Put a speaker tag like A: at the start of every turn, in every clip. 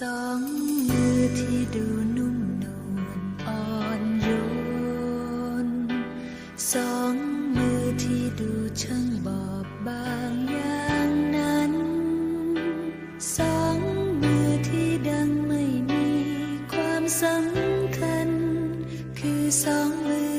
A: สองมือที่ดูนุ่มนวลอ่อนโยน สองมือที่ดูช่างบอบบางอย่างนั้น สองมือที่ดังไม่มีความสำคัญ คือสองมือ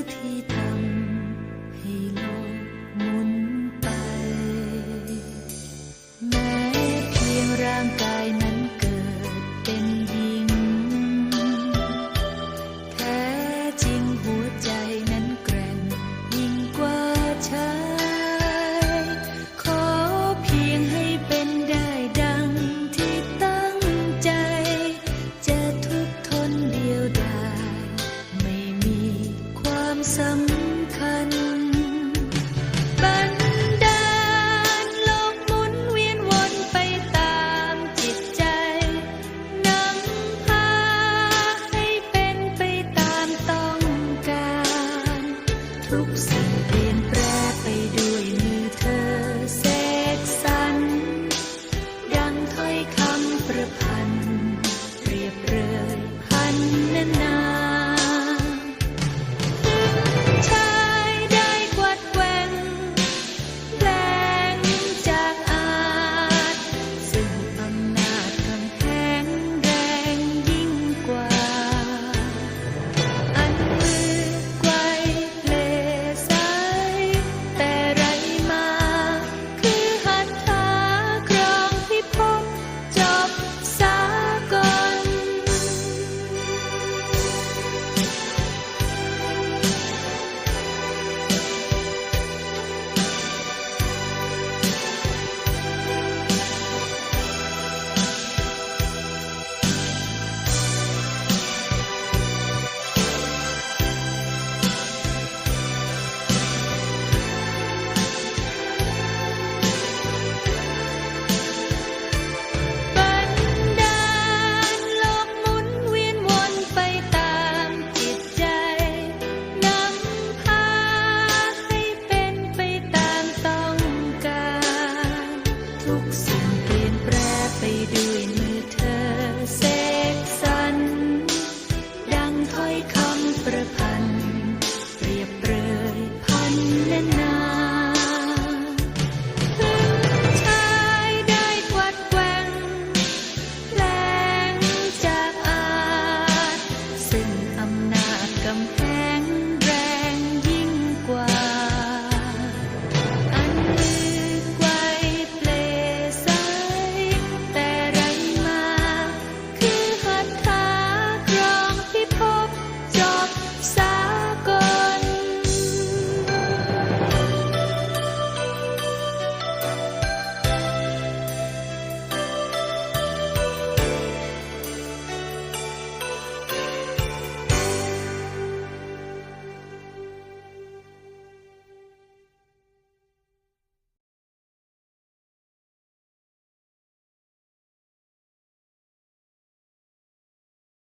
A: Adam.